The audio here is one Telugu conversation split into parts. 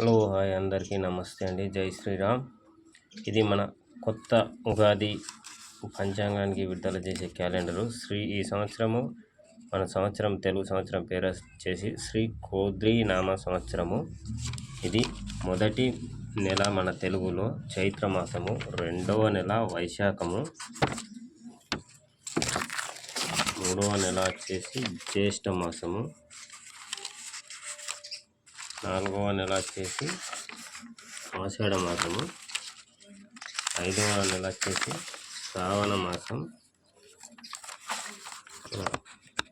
హలో హాయ్ అందరికీ నమస్తే అండి. జై శ్రీరామ్. ఇది మన కొత్త ఉగాది పంచాంగానికి విడుదల చేసే క్యాలెండరు. శ్రీ ఈ సంవత్సరము మన సంవత్సరం తెలుగు సంవత్సరం పేరు వచ్చేసి శ్రీ కోద్రి నామ సంవత్సరము. ఇది మొదటి నెల మన తెలుగులో చైత్ర మాసము రెండవ నెల వైశాఖము మూడవ నెల వచ్చేసి జ్యేష్ఠ మాసము. నాలుగవ నెల వచ్చేసి ఆషాఢ మాసము. ఐదవ నెల వచ్చేసి శ్రావణ మాసం.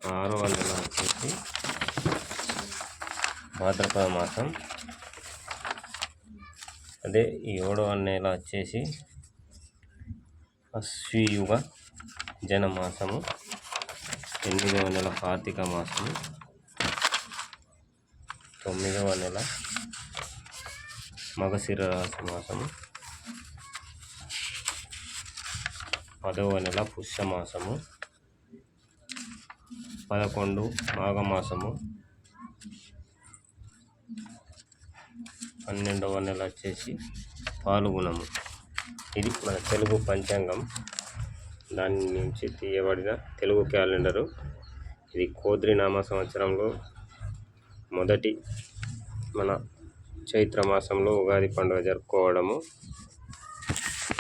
ఆరవ నెల వచ్చేసి భాద్రపద మాసం. అదే ఏడవ నెల వచ్చేసి అశ్వయుగ జనమాసము. ఎనిమిదవ నెల కార్తీక మాసము. తొమ్మిదవ నెల మగశిర రాశి మాసము. పదవ నెల పుష్యమాసము. పదకొండు మాఘమాసము. పన్నెండవ నెల వచ్చేసి పాల్గొనము ఇది మన తెలుగు పంచాంగం. దాని నుంచి తీయబడిన తెలుగు క్యాలెండరు. ఇది కోద్రి నామ సంవత్సరంలో మొదటి మన చైత్ర మాసంలో ఉగాది పండుగ జరుపుకోవడము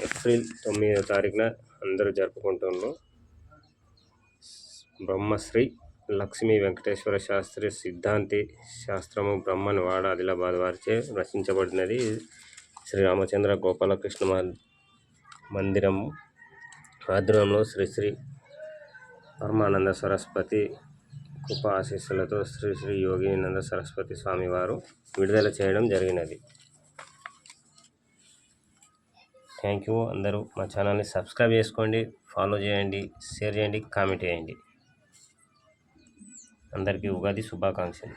ఏప్రిల్ తొమ్మిదో తారీఖున అందరూ జరుపుకుంటున్నారు బ్రహ్మశ్రీ లక్ష్మీ వెంకటేశ్వర శాస్త్రి సిద్ధాంతి శాస్త్రము బ్రహ్మని వాడ ఆదిలాబాద్ వారిచే రచించబడినది. శ్రీ రామచంద్ర గోపాలకృష్ణ మందిరం ఆధ్వర్యంలో శ్రీ శ్రీ పరమానంద సరస్వతి కృప ఆశీస్సులతో శ్రీ శ్రీ యోగినంద సరస్వతి స్వామివారు విడుదల చేయడం జరిగినది. థ్యాంక్ యూ అందరూ మా ఛానల్ని సబ్స్క్రైబ్ చేసుకోండి ఫాలో చేయండి షేర్ చేయండి కామెంట్ చేయండి. అందరికీ ఉగాది శుభాకాంక్షలు.